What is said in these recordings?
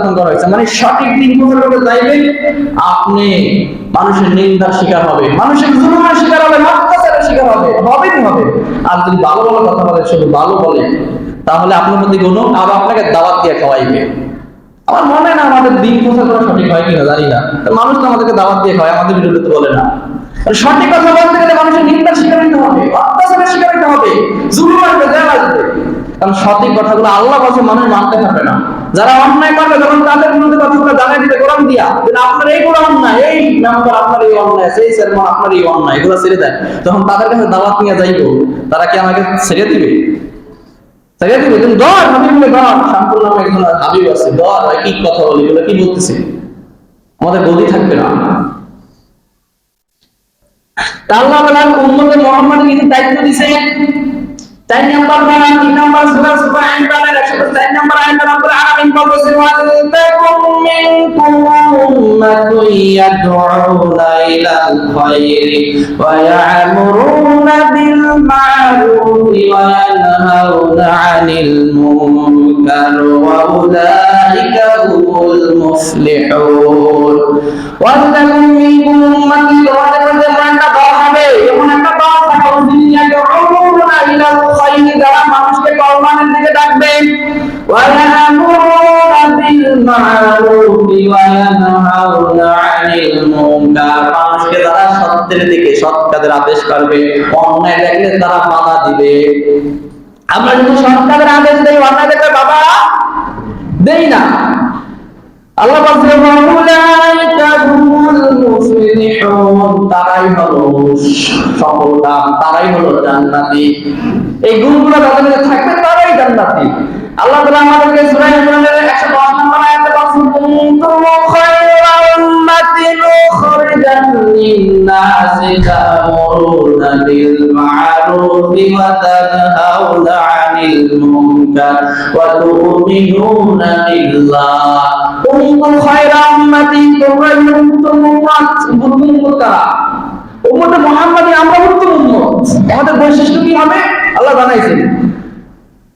নির্যাতন করা হয়েছে। মানে সঠিক দিন প্রচার করতে আপনি মানুষের নিন্দার শিকার হবে। মানুষের জুলুমের শিকার হবে অত্যাচারের শিকার হবে, হবেই হবে। আর যদি ভালো ভালো কথা বলে, শুধু ভালো বলে, তাহলে আপনার প্রতি কোনো আবার আপনাকে দাওয়াত দিয়ে খাওয়াইবে। আমার মনে না আমাদের দিন প্রচার করা সঠিক হয় কিনা, জানি না। মানুষ তো আমাদেরকে দাওয়াত দিয়ে খাওয়ায়, আমাদের বিরুদ্ধে তো বলে না। সঠিক কথা বলতে গেলে মানুষের নিন্দার শিকার হতে হবে অত্যাচারের শিকার হতে হবে কারণ সঠিক কথাগুলো আল্লাহ বলছে, মানুষ মানতে পারবে না। যারা অন্যায় করবে তখন তাদের বিরুদ্ধে কথাগুলো জানাই দিতে কোরআন দিয়া আপনার এই কোনো অন্যায় এই মেম্বার আপনার এই অন্যায়, সেই চেয়ারম্যান আপনার এই অন্যায়, এগুলো ছেড়ে দেয়। তখন তাদের কাছে দাওয়াত নিয়ে যাইবো। তারা কি আমাকে ছেড়ে দিবে? ছেড়ে দিবে? দর দর একজন হাবিব আছে দর কি কথা বলি, এগুলো কি বলতেছে? আমাদের গদি থাকবে না। আল্লাহ বলেন, উম্মতে কিন্তু দায়িত্ব দিছে চার নাম্বার বা তিন নাম্বার সূরা সূরা ইমরানের 104 নাম্বার আয়াত রব্বুল আলামিন বলতেছেন ওয়া তাকুম মিনকুম উম্মাতুন ইয়াদউনা ইলাল খায়রি ওয়া ইয়া'মুরুনা বিল মা'রুফি ওয়া ইয়ানহাউনা 'আনিল মুনকার ওয়া উলাইকা হুমুল কল্যাণের দিকে ডাকবে ওয়া ইয়া'মুরুনা বিল মা'রুফি ওয়া ইয়ানহাউনা 'আনিল মুনকার। মানুষকে তারা সত্যের দিকে, সৎ কাজের আদেশ করবে। অন্যায় দেখলে তারা বাধা দিবে। আমরা যদি আদেশ অন্যায় দেখলে বাবা দেই না। আল্লাহ বলছে তারাই হলো সফলতা, তারাই হলো জান্নাতি। এই গুণগুলো মধ্যে থাকবে আল্লাহ তাআলা আমাদেরকে সূরা ইমরানের 110 নম্বর আয়াতে বলছেন কুনতুম খায়রা উম্মাতিন উখরিজাত লিন-নাসি তা'মুরুনা বিল মা'রুফি ওয়া তানহাউনা 'আনিল মুনকার ওয়া তু'মিনুনা বিল্লাহ। খায়রা উম্মাতিন তোমরা উম্মতে মুহাম্মাদি আমরা উত্তম উম্মত। আমাদের বৈশিষ্ট্য কি হবে? আল্লাহ জানাইছেন।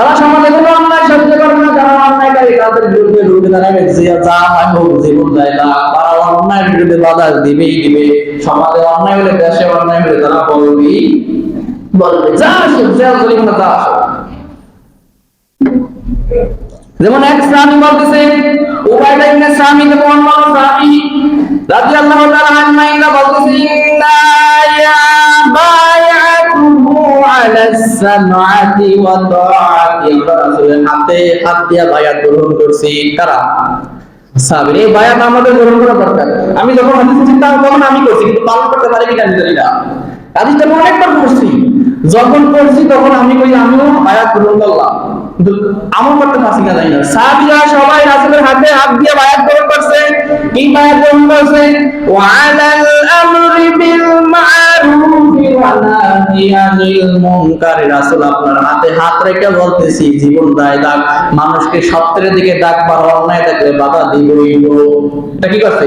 তারা সমাজে কোনো অন্যায় সহ্য করবে না যারা অন্যায়কারী তাদের বিরুদ্ধে রুখে দাঁড়াবে। যে যা হয় হোক জীবন যায় না। তারা অন্যায়ের বিরুদ্ধে বাধা দিবেই দিবে। সমাজে অন্যায় হলে, দেশে অন্যায় হলে তারা বলবি, বলবে, যা আসো যা চলিব না তা যেমন এক স্বামী বলতেছে উবাইদা ইবনে স্বামী কে মোহাম্মদ স্বামী, রাদিয়াল্লাহু তাআলা আনহু বলতেছে, ইন্না করছি। কারা? করা আমি যখন চিন্তা তখন আমি করছি, কিন্তু পালন করতে পারি কিনা আমি জানি না। হাদিসটা আমি অনেকবার পড়ছি, যখন পড়ছি, তখন আমি কই, আমিও বায়াত গ্রহণ করলাম। আমল করতে সবাই করছে। করছে? আপনার হাতে হাত রেখে বলতেছি মানুষকে সত্যের দিকে ডাক পার অন্যায় দেখলে বাধা দিবই এটা কি করছে?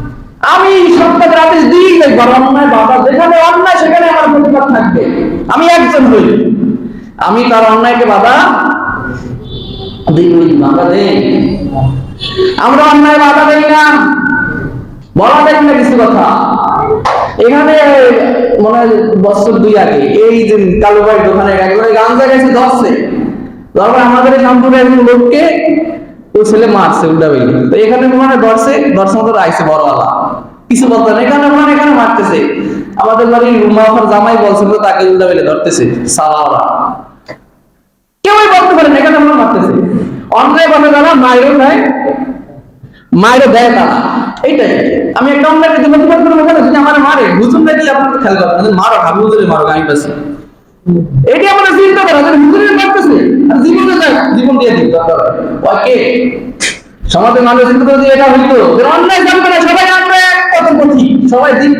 আমি সত্যের আদেশ দিই নাই বড় বাবা, যেখানে অন্যায় সেখানে আমার প্রতিবাদ থাকবে। আমি একজন হই। আমি তার অন্যায়কে বাধা দিই বাধা দেই। আমরা অন্যায় বাধা দেই না। বলা না কিছু কথা। এখানে মনে হয় বছর দুই আগে এই যে কালু ভাই দোকানে একবারে গাঞ্জা গেছে, ধরছে। ধরবে আমাদের এই শামপুরে একজন লোককে ওই ছেলে মারছে উল্টা তো এখানে মানে ধরছে দর্শন তো আইছে বড়ওয়ালা। কিছু বলতে না, এখানে মানে এখানে মারতেছে। আমাদের বাড়ির রুমাফার জামাই বলছে তো তাকে উল্টা বেলে ধরতেছে। সালাওরা কেউই বলতে পারে এখানে আমরা মারতেছে। অন্যায় ভাবে তারা, মায়েরও নেয় মায়েরও দেয় তারা। এইটাই। আমি একটা অন্যায় কিন্তু প্রতিবাদ করব কেন যদি আমার মারে না কি আপনার খেয়াল করবেন মারো হাবি বুঝলে মারো, আমি পাচ্ছি এটি আমাদের চিন্তা করা, যে হুজুরে মারতেছে। আর জীবনে যায় জীবন দিয়ে দিই ওকে। সমাজের মানুষ চিন্তা করে যে এটা হইতো অন্যায় জানবে না, সবাই আমরা সবাই দিন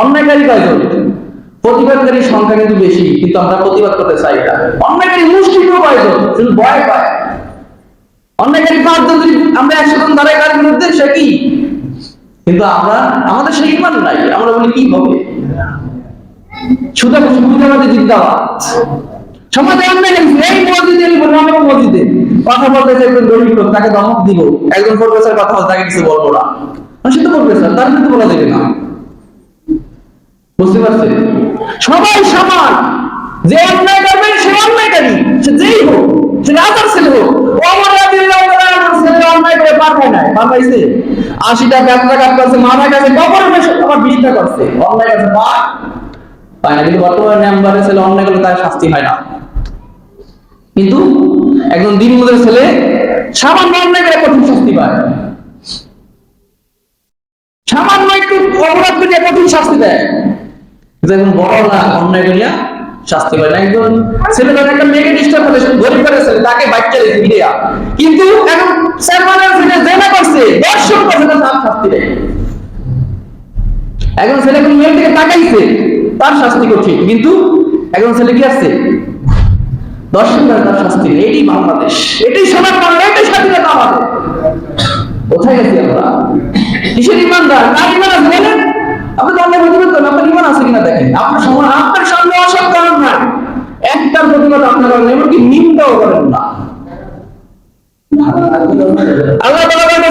অন্যায়কারী কয়জন? সংখ্যা কিন্তু বেশি, কিন্তু আমরা প্রতিবাদ করতে চাই না। অন্যায়কারী কয়জন? শুধু ভয় পায়। অন্যায়কারী পাঁচজন, যদি আমরা একশো জন কার বিরুদ্ধে সে কি? কিন্তু আমরা, আমাদের সেই নাই, আমরা বলি কি হবে? সুতরাং জিন্দাবাদ। সমাজে এই মসজিদে বললাম মসজিদে। কথা বলতেছে একজন দলিত লোক, তাকে দমক দিব। একজন প্রফেসর কথা বলতে তাকে কিছু বলব না। তো প্রফেসর তার বলা যাবে না। বুঝতে সবাই সমান। যে অন্যায় করবে, সে সে যেই হোক, সে রাজার ছেলে হোক ছেলে অন্যায় করে নাই কাজ করছে। অন্যায় পায় কিন্তু বর্তমানে ছেলে অন্যায় করলে তার শাস্তি হয় না। কিন্তু একজন দিন ছেলে সামান্য অন্যায় করে কঠিন শাস্তি পায়। সামান্য একটু অপরাধ করে কঠিন শাস্তি দেয়। একজন বড় না, অন্যায় করিয়া শাস্তি করে না। একজন ছেলে ধরেন একটা মেয়েকে ডিস্টার্ব করে গরিব করে ছেলে, তাকে বাচ্চা রেখে দিয়া কিন্তু এখন চেয়ারম্যানের ছেলে জেনা করছে, দর্শন করছে, তার শাস্তি দেয় একজন ছেলে কোন মেয়ের দিকে তাকাইছে, তার শাস্তি কঠিন। কিন্তু একজন ছেলে কি আসছে? দর্শন করে, তার শাস্তি এটাই বাংলাদেশ। এটাই সমাজ বাংলা এটাই স্বাধীনতা আমাদের। কোথায় গেছি আমরা? কিসের ইমানদার কার ইমান আছে বলেন? আপনি প্রতিবাদ করেন, আপনার ইমান আছে কিনা দেখেন। আপনার সময় আপনার সামনে কারণ একটার প্রতিবাদ আপনার এমনকি নিন্দাও করেন না। আল্লাহ তাআলা বলেন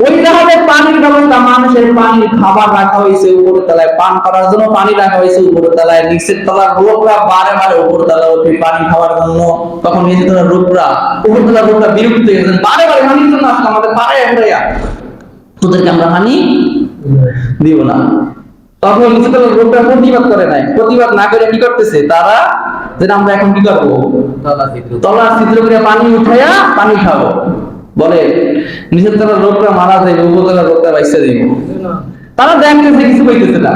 ওই জাহাজে পানির ব্যবস্থা মানুষের পানির খাবার রাখা হয়েছে উপরে তলায় পান করার জন্য পানি রাখা হয়েছে উপরে তলায় নিচের তলার লোকরা বারে বারে উপরে তলা ওঠে পানি খাওয়ার জন্য তখন নিচের তলার লোকরা উপরে তলার লোকরা বিরক্ত হয়ে গেছেন বারে বারে পানির জন্য আসলে আমাদের পারে ঘুরাইয়া তোদেরকে আমরা পানি দিব না। তখন নিজেদের লোকরা প্রতিবাদ করে নাই। প্রতিবাদ না করে কি করতেছে? তারা যে আমরা এখন কি করব? তলার ছিদ্র করে পানি উঠাইয়া পানি খাব। বলে নিচের তলার লোকরা মারা যাবে উপতলার লোকরা বাইসা দিব তারা দেখতেছে কিছু পাইতেছে না।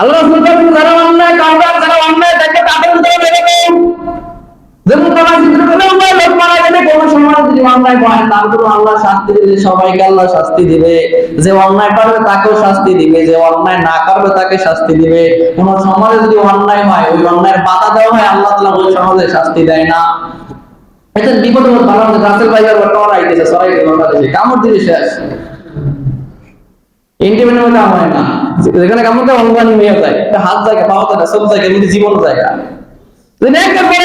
আল্লাহ রাসূল যারা অন্যায় যারা অন্যায় দেখে তাদের যেমন তারা করে অন্যায় লোক মারা গেলে কোন সময় যদি অন্যায় তার জন্য আল্লাহ শাস্তি সবাইকে আল্লাহ শাস্তি দিবে। যে অন্যায় করবে তাকেও শাস্তি দিবে, যে অন্যায় না করবে তাকে শাস্তি দিবে। কোন সমাজে যদি অন্যায় হয়, ওই অন্যায়ের বাধা দেওয়া হয়, আল্লাহ তাআলা ওই সমাজে শাস্তি দেয় না। বিপদ ভালো রাসেল ভাইয়ার বর্তমান আইতেছে না। যেখানে যায়। একটা হাত জায়গা না সব জায়গায় এমনি জীবন জায়গা।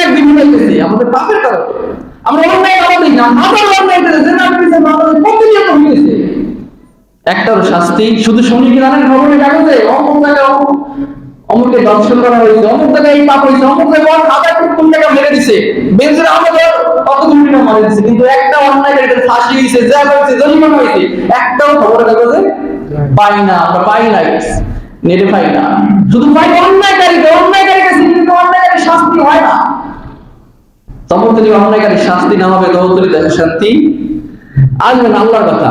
এক বিভিন্ন হইতেছি, আমাদের পাপের কারণে। আমরা অন্যায় আমাদের না অন্যায় আমাদের প্রতিনিয়ত হইতেছে। একটার শাস্তি, শুধু শুনি কি জানেন খবরের কাগজে অমুককে দর্শন করা হয়েছে অমুক জায়গায় এই পাপ হয়েছে অমুক জায়গায় হাজার কোন টাকা মেরে দিছে। বেঞ্চের আমাদের কত কোটি টাকা মারে দিছে কিন্তু একটা অন্যায় করে ফাঁসি হয়েছে যা হয়েছে জরিমানা হয়েছে। একটাও খবরের কাগজে পাই না, আমরা পাই না নেটে পাই না। শুধু পাই অন্যায়কারীকে অন্যায়কারীকে কিন্তু অন্যায়কারী শাস্তি হয় না। তখন যদি অন্যায়কারী শাস্তি না হবে, তখন দেশের শান্তি আসবেন আল্লাহর কথা।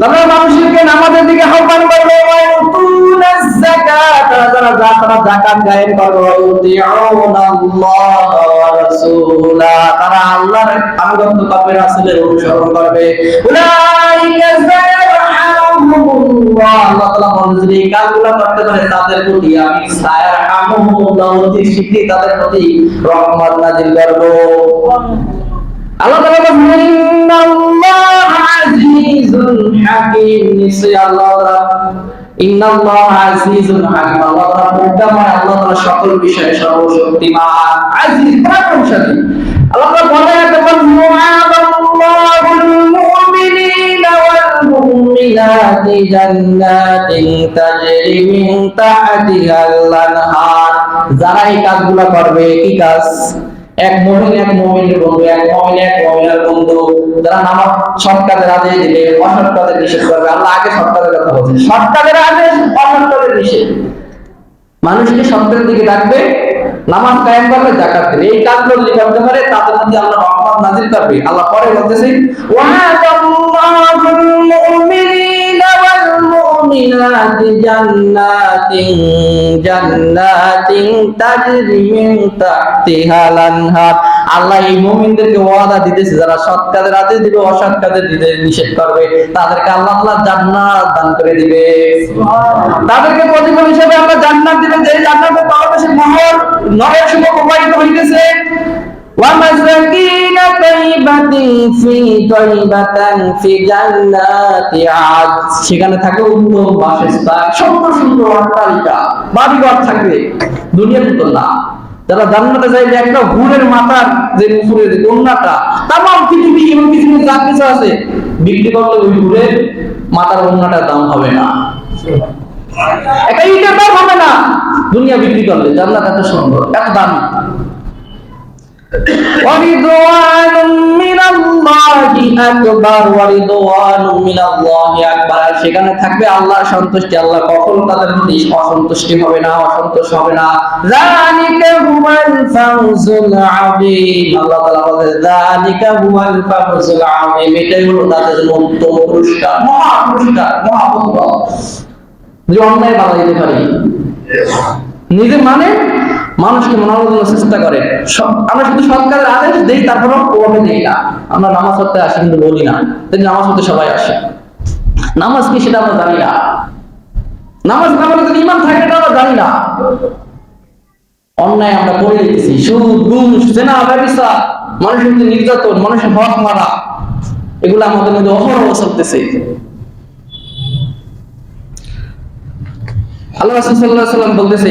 তারা মানুষকে নামাজের দিকে আহ্বান করবে ওয়ায়ুতুনা যাকাত তারা যারা যারা যাকাত গায়েব করবে তারা আল্লাহর আনুগত্য করবে রাসূলের অনুসরণ করবে। উলাইকা আল্লাহ ইন্নাল্লাহ আজিজুন হাকীম। নিশ্চয়ই আল্লাহ ইন্নাল্লাহ আজিজুন হাকীম। আল্লাহ প্রজ্ঞাময় আল্লাহ তাআলা সকল বিষয়ে সর্বশক্তিমান। আজিজ পরাক্রমশালী আল্লাহ তাআলা বলেন তখন মুআদাল্লাহুল মুমিনিনা ওয়াল মুমিনাতি জান্নাতিন তাজরি মিন তাহতিহাল আনহার। যারা এই কাজগুলো করবে কি কাজ এক মহিন এক মহিনের বন্ধু, এক মহিন এক মহিলার বন্ধু। যারা নামাজ সৎ আদেশ দিবে অসৎ নিষেধ করবে। আল্লাহ আগে সৎ কথা বলছেন। সৎ আদেশ অসৎ নিষেধ। মানুষকে সত্যের দিকে ডাকবে, নামাজ কায়েম করবে জাকাত দেবে। এই কাজগুলো যদি করতে পারে তাদের মধ্যে আল্লাহ রহমত নাজিল করবে, আল্লাহ পরে বলতেছেন ওয়াদাল্লাহুল মুমিনিনা ওয়াল আল্লাহ এই মুমিনদেরকে ওয়াদা দিতেছে যারা সৎ কাজের আদেশ দিবে অসৎ কাজের নিষেধ করবে। তাদেরকে আল্লাহ তাআলা জান্নাত দান করে দিবে। তাদেরকে প্রতিফল হিসেবে আমরা জান্নাত দিবেন যে জান্নাতে পাওয়া সে মোহর সময় প্রবাহিত হইতেছে। ومساكين طيبة في طيبة في جنات عدن সেখানে থাকে উত্তম বাসস্থান সুন্দর সুন্দর অট্টালিকা বাড়িঘর থাকবে দুনিয়ার মতো না যারা জান্নাতে যাইবে একটা হুরের মাথার যে উপরে যে কন্যাটা তামাম পৃথিবী এবং পৃথিবীর যা কিছু আছে বিক্রি করলে ওই হুরের মাথার কন্যাটার দাম হবে না একটা ইটের দাম হবে না দুনিয়া বিক্রি করলে জান্নাত এত সুন্দর এত দামি ورضوان من الله আকবার ورضوان من الله আকবার আর সেখানে থাকবে আল্লাহর সন্তুষ্টি আল্লাহ কখনো তাদের প্রতি অসন্তুষ্টি হবে না অসন্তোষ হবে না যালিকা হুয়াল ফাউজুল আযীম আল্লাহ তাআলা বলে যালিকা হুয়াল ফাউজুল আযীম এটাই হলো তাদের জন্য উত্তম পুরস্কার মহা পুরস্কার মহা পুরস্কার যে অন্যায় বাড়াইতে পারি নিজে মানে মানুষকে মনানোর জন্য চেষ্টা করে। আমরা শুধু সরকারের আদেশ দেই, তারপরেও প্রভাবে দেই না। আমরা নামাজ পড়তে আসি কিন্তু বলি না। কিন্তু নামাজ পড়তে সবাই আসে। নামাজ কি সেটা আমরা জানি না। নামাজ না যদি ইমান থাকে এটা আমরা জানি না। অন্যায় আমরা করে দিতেছি। সুদ, ঘুষ, জেনা, ব্যবসা, মানুষের মধ্যে নির্যাতন, মানুষের হক মারা এগুলো আমাদের মধ্যে অহরহ চলতেছে। আল্লাহ রাসূল সাল্লাল্লাহু আলাইহি সাল্লাম বলতেছে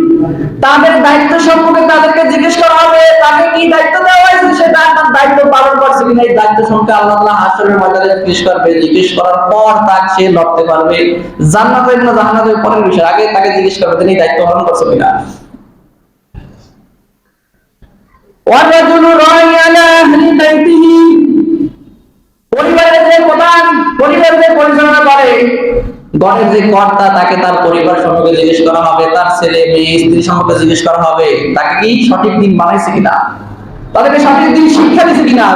তাদের দায়িত্ব সম্পর্কে তাদেরকে জিজ্ঞেস করা হবে, তাকে কি দায়িত্ব দেওয়া হয়েছে সেটা তার দায়িত্ব পালন করছে কিনা, এই দায়িত্ব সম্পর্কে আল্লাহ আল্লাহ হাসরের ময়দানে জিজ্ঞেস করবে। জিজ্ঞেস করার পর তাকে সে লড়তে পারবে। জান্নাতের না জাহান্নাতের পরের বিষয় আগে তাকে জিজ্ঞেস করবে, তিনি দায়িত্ব পালন করছে কিনা। পরিবারের যে প্রধান, পরিবারের পরিচালনা করে ঘরের যে কর্তা তাকে তার পরিবার সম্পর্কে জিজ্ঞেস করা হবে তার ছেলে মেয়ে স্ত্রী সম্পর্কে জিজ্ঞেস করা হবে তাকে কি সঠিক দিন বানাইছে কিনা তাদেরকে সঠিক দিন শিক্ষা দিছে কিনা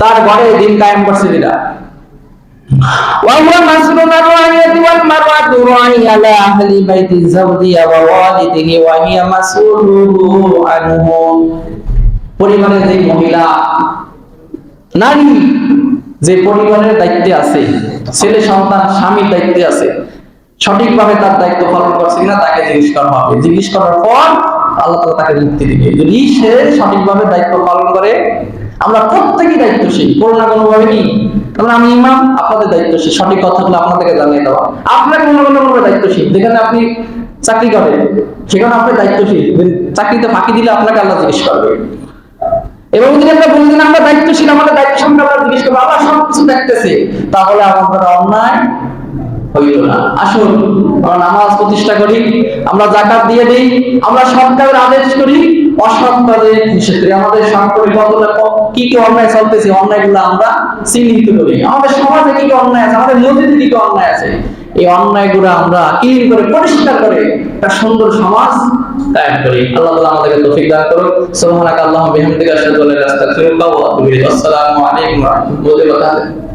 তার ঘরে দিন কায়েম করছে কিনা وهو مسؤول عن الرعية والمرأة راعي على أهل بيت زوجها ووالده وهي مسؤول عنه পরিবারের যে মহিলা নারী যে পরিবারের দায়িত্বে আছে, ছেলে, সন্তান, স্বামীর দায়িত্বে আছে, সঠিকভাবে তার দায়িত্ব পালন করছে কিনা তাকে জিজ্ঞেস করা হবে। জিজ্ঞেস করার পর আল্লাহ তাআলা তাকে মুক্তি দিবে। যদি সে সঠিকভাবে দায়িত্ব পালন করে, আমরা প্রত্যেকই দায়িত্বশীল। কোনো না কোনো ভাবে কি? আমরা আমি ইমাম, আপনাদের দায়িত্বশীল। সঠিক কথাগুলো আপনাদেরকে জানিয়ে দেওয়া। আপনার কোনো না কোনো দায়িত্বশীল। যেখানে আপনি চাকরি করেন, সেখানে আপনি দায়িত্বশীল। চাকরিতে ফাঁকি দিলে আপনাকে আল্লাহ জিজ্ঞেস করবে। এবং যদি আমরা বলি না, আমরা দায়িত্বশীল আমাদের দায়িত্ব সম্পর্কে আমরা জিজ্ঞেস করব আল্লাহ সবকিছু দেখতেছে তাহলে আমাদের অন্যায় হইতো না। আসুন আমরা নামাজ প্রতিষ্ঠা করি আমরা জাকাত দিয়ে দিই আমরা আদেশ করি আমাদের কতটা কি কি অন্যায় চলতেছে অন্যায়গুলো আমরা চিহ্নিত করি। আমাদের সমাজে কি কি অন্যায় আছে আমাদের মসজিদে কি কি অন্যায় আছে এই অন্যায়গুলো আমরা ক্লিন করে পরিষ্কার করে একটা সুন্দর সমাজ কায়েম করি আল্লাহ তাআলা আমাদেরকে তৌফিক দান করুন সুবহানাকা আল্লাহুম্মা বিহামদিকা আশহাদু আল্লা ইলাহা ইল্লা আনতা আস্তাগফিরুকা ওয়া আতুবু ইলাইক আসসালামু আলাইকুম ওয়া রাহমাতুল্লাহি ওয়া বারাকাতুহু।